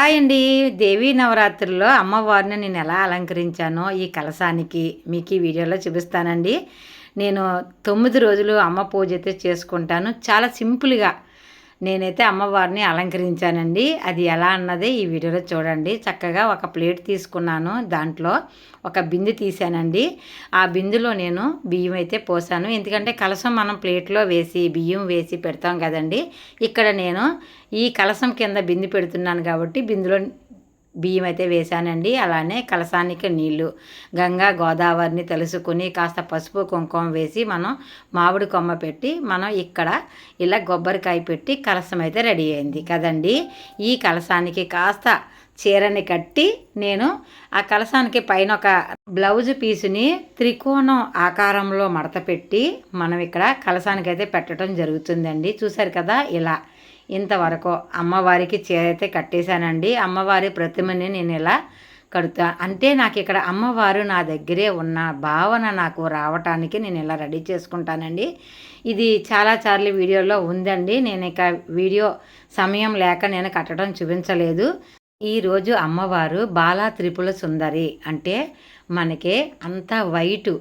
Hi అండి దేవీ నవరాత్రుల్లో అమ్మవారిని నేను ఎలా అలంకరించానో ఈ కలసానికి మీకు ఈ వీడియోలో చూపిస్తానండి. నేను తొమ్మిది రోజులు అమ్మ పూజ అయితే చేసుకుంటాను. చాలా సింపుల్గా నేనైతే అమ్మవారిని అలంకరించానండి. అది ఎలా అన్నది ఈ వీడియోలో చూడండి. చక్కగా ఒక ప్లేట్ తీసుకున్నాను. దాంట్లో ఒక బిందు తీసానండి ఆ బిందులో నేను బియ్యం అయితే పోసాను. ఎందుకంటే కలసం మనం ప్లేట్లో వేసి బియ్యం వేసి పెడతాం కదండి. ఇక్కడ నేను ఈ కలసం కింద బిందు పెడుతున్నాను కాబట్టి బిందులో బియ్యం అయితే వేశానండి. అలానే కలసానికి నీళ్ళు గంగా గోదావరిని తెలుసుకుని కాస్త పసుపు కుంకుమ వేసి మనం మామిడి కొమ్మ పెట్టి మనం ఇక్కడ ఇలా కొబ్బరికాయ పెట్టి కలసం అయితే రెడీ అయింది కదండి. ఈ కలసానికి కాస్త చీరని కట్టి నేను ఆ కలసానికి పైన ఒక బ్లౌజ్ పీసుని త్రికోణం ఆకారంలో మడత పెట్టి మనం ఇక్కడ కలసానికి అయితే పెట్టడం జరుగుతుందండి. చూసారు కదా ఇలా ఇంతవరకు అమ్మవారికి చేరైతే కట్టేశానండి. అమ్మవారి ప్రతిమని నేను ఇలా కడుతా అంటే నాకు ఇక్కడ అమ్మవారు నా దగ్గరే ఉన్న భావన నాకు రావటానికి నేను ఇలా రెడీ చేసుకుంటానండి. ఇది చాలా చార్లు వీడియోలో ఉందండి. నేను ఇక వీడియో సమయం లేక నేను కట్టడం చూపించలేదు. ఈరోజు అమ్మవారు బాలా త్రిపుల సుందరి అంటే మనకి అంతా వైటు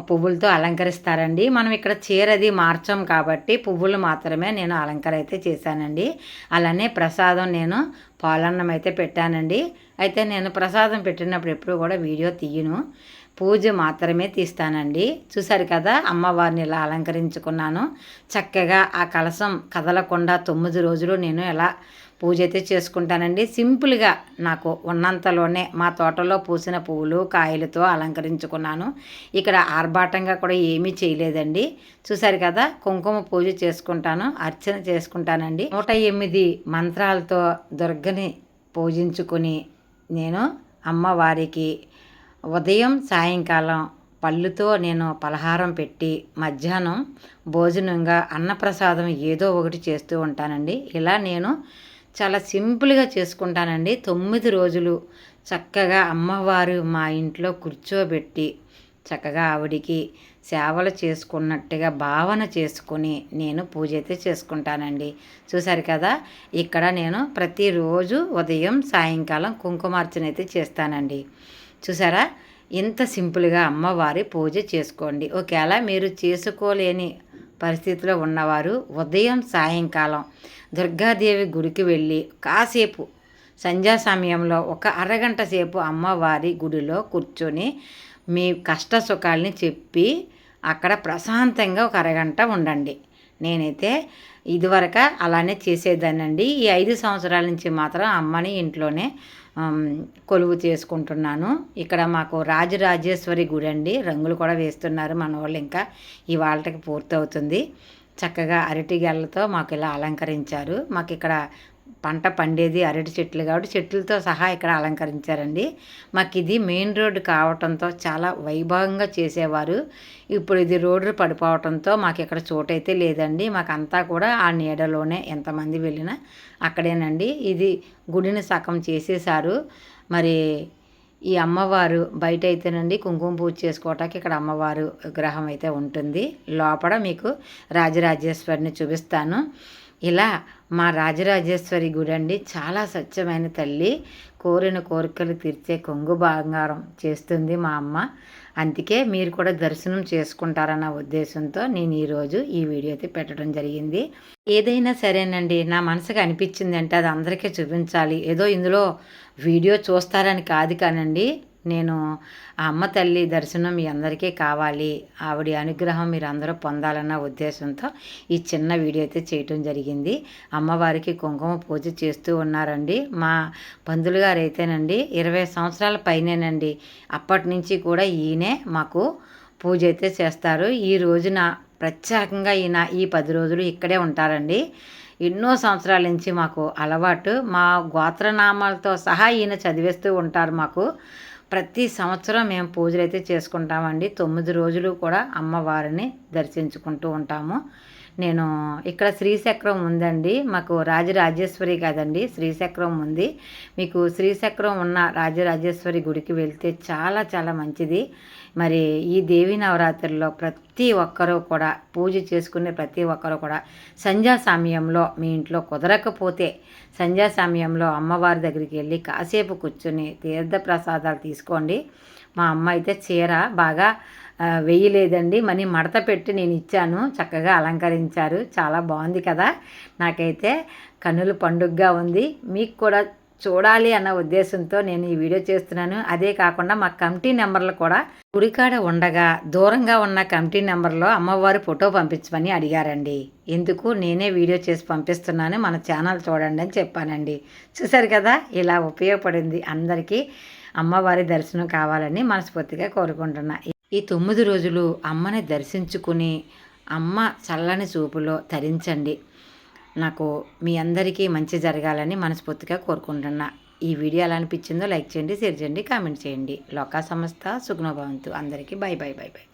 పువ్వులతో అలంకరిస్తారండి. మనం ఇక్కడ చీరది మార్చం కాబట్టి పువ్వులు మాత్రమే నేను అలంకర అయితే చేశానండి. అలానే ప్రసాదం నేను పాలన్నం అయితే పెట్టానండి. అయితే నేను ప్రసాదం పెట్టినప్పుడు ఎప్పుడు కూడా వీడియో తీయను. పూజ మాత్రమే తీస్తానండి. చూసారు కదా అమ్మవారిని ఇలా అలంకరించుకున్నాను. చక్కగా ఆ కలసం కదలకుండా తొమ్మిది రోజులు నేను ఎలా పూజ అయితే చేసుకుంటానండి. సింపుల్గా నాకు ఉన్నంతలోనే మా తోటలో పూసిన పువ్వులు కాయలతో అలంకరించుకున్నాను. ఇక్కడ ఆర్భాటంగా కూడా ఏమీ చేయలేదండి. చూసారు కదా కుంకుమ పూజ చేసుకుంటాను అర్చన చేసుకుంటానండి. నూట ఎనిమిది మంత్రాలతో దుర్గని పూజించుకుని నేను అమ్మవారికి ఉదయం సాయంకాలం పళ్ళుతో నేను పలహారం పెట్టి మధ్యాహ్నం భోజనంగా అన్నప్రసాదం ఏదో ఒకటి చేస్తూ ఉంటానండి. ఇలా నేను చాలా సింపుల్గా చేసుకుంటానండి. తొమ్మిది రోజులు చక్కగా అమ్మవారు మా ఇంట్లో కూర్చోబెట్టి చక్కగా ఆవిడికి సేవలు చేసుకున్నట్టుగా భావన చేసుకుని నేను పూజ అయితే చేసుకుంటానండి. చూసారు కదా ఇక్కడ నేను ప్రతిరోజు ఉదయం సాయంకాలం కుంకుమార్చన అయితే చేస్తానండి. చూసారా? ఇంత సింపుల్గా అమ్మవారి పూజ చేసుకోండి. ఒకవేళ మీరు చేసుకోలేని పరిస్థితిలో ఉన్నవారు ఉదయం సాయంకాలం దుర్గాదేవి గుడికి వెళ్ళి కాసేపు సంధ్యా సమయంలో ఒక అరగంట సేపు అమ్మవారి గుడిలో కూర్చొని మీ కష్ట సుఖాలని చెప్పి అక్కడ ప్రశాంతంగా ఒక అరగంట ఉండండి. నేనైతే ఇదివరకు అలానే చేసేదానండి ఈ ఐదు సంవత్సరాల నుంచి మాత్రం అమ్మని ఇంట్లోనే కొలువు చేసుకుంటున్నాను. ఇక్కడ మాకు రాజరాజేశ్వరి గుడి అండి. రంగులు కూడా వేస్తున్నారు మన వాళ్ళు ఇంకా. ఈ వాళ్ళకి పూర్తవుతుంది. చక్కగా అరటి గెలతో మాకు ఇలా అలంకరించారు. మాకు ఇక్కడ పంట పండేది అరటి చెట్లు కాబట్టి చెట్లతో సహా ఇక్కడ అలంకరించారండి. మాకు ఇది మెయిన్ రోడ్డు కావటంతో చాలా వైభవంగా చేసేవారు. ఇప్పుడు ఇది రోడ్డు పడిపోవటంతో మాకు ఇక్కడ చోటైతే లేదండి. మాకు అంతా కూడా ఆ నీడలోనే ఎంతమంది వెళ్ళినా అక్కడేనండి. ఇది గుడిని సగం చేసేసారు మరి ఈ అమ్మవారు బయట అయితేనండి కుంకుమ పూజ చేసుకోవటానికి ఇక్కడ అమ్మవారు విగ్రహం అయితే ఉంటుంది. లోపల మీకు రాజరాజేశ్వరిని చూపిస్తాను. ఇలా మా రాజరాజేశ్వరి గుడి అండి. చాలా స్వచ్ఛమైన తల్లి. కోరిన కోరికలు తీర్చే కొంగు బంగారం చేస్తుంది మా అమ్మ. అందుకే మీరు కూడా దర్శనం చేసుకుంటారన్న ఉద్దేశంతో నేను ఈరోజు ఈ వీడియో అయితే పెట్టడం జరిగింది. ఏదైనా సరేనండి నా మనసుకు అనిపించింది అంటే అది అందరికీ చూపించాలి. ఏదో ఇందులో వీడియో చూస్తారని కాదు కానండి. నేను ఆ అమ్మ తల్లి దర్శనం మీ అందరికీ కావాలి. ఆవిడ అనుగ్రహం మీరు అందరూ పొందాలన్న ఉద్దేశంతో ఈ చిన్న వీడియో అయితే చేయటం జరిగింది. అమ్మవారికి కుంకుమ పూజ చేస్తూ ఉన్నారండి. మా పందులు గారు అయితేనండి ఇరవై సంవత్సరాల పైనేనండి. అప్పటి నుంచి కూడా ఈయనే మాకు పూజ అయితే చేస్తారు. ఈ రోజున ప్రత్యేకంగా ఈయన ఈ పది రోజులు ఇక్కడే ఉంటారండి. ఎన్నో సంవత్సరాల నుంచి మాకు అలవాటు. మా గోత్రనామాలతో సహా ఈయన చదివేస్తూ ఉంటారు మాకు. ప్రతి సంవత్సరం మేము పూజలు అయితే చేసుకుంటామండి. తొమ్మిది రోజులు కూడా అమ్మవారిని దర్శించుకుంటూ ఉంటాము. నేను ఇక్కడ శ్రీచక్రం ఉందండి. మాకు రాజరాజేశ్వరి కాదండి. శ్రీచక్రం ఉంది. మీకు శ్రీచక్రం ఉన్న రాజరాజేశ్వరి గుడికి వెళ్తే చాలా చాలా మంచిది. మరి ఈ దేవి నవరాత్రుల్లో ప్రతి ఒక్కరూ కూడా పూజ చేసుకునే ప్రతి ఒక్కరూ కూడా సంధ్యా సమయంలో మీ ఇంట్లో కుదరకపోతే సంధ్యా సమయంలో అమ్మవారి దగ్గరికి వెళ్ళి కాసేపు కూర్చుని తీర్థ ప్రసాదాలు తీసుకోండి. మా అమ్మ అయితే చీర బాగా వేయలేదండి. మనీ మడత పెట్టి నేను ఇచ్చాను. చక్కగా అలంకరించారు. చాలా బాగుంది కదా. నాకైతే కన్నుల పండుగగా ఉంది. మీకు కూడా చూడాలి అన్న ఉద్దేశంతో నేను ఈ వీడియో చేస్తున్నాను. అదే కాకుండా మా కమిటీ నెంబర్లు కూడా గుడికాడ ఉండగా దూరంగా ఉన్న కమిటీ నెంబర్లో అమ్మవారి ఫోటో పంపించమని అడిగారండి. ఎందుకు? నేనే వీడియో చేసి పంపిస్తున్నాను. మన ఛానల్ చూడండి అని చెప్పానండి. చూసారు కదా? ఇలా ఉపయోగపడింది. అందరికీ అమ్మవారి దర్శనం కావాలని మనస్ఫూర్తిగా కోరుకుంటున్నా. ఈ తొమ్మిది రోజులు అమ్మని దర్శించుకుని అమ్మ చల్లని చూపులో తరించండి. నాకు మీ అందరికీ మంచి జరగాలని మనస్ఫూర్తిగా కోరుకుంటున్నా. ఈ వీడియో ఎలా అనిపించిందో లైక్ చేయండి షేర్ చేయండి కామెంట్ చేయండి. లోకా సంస్థ సుగ్నభవంతు అందరికీ బై బై బై బై.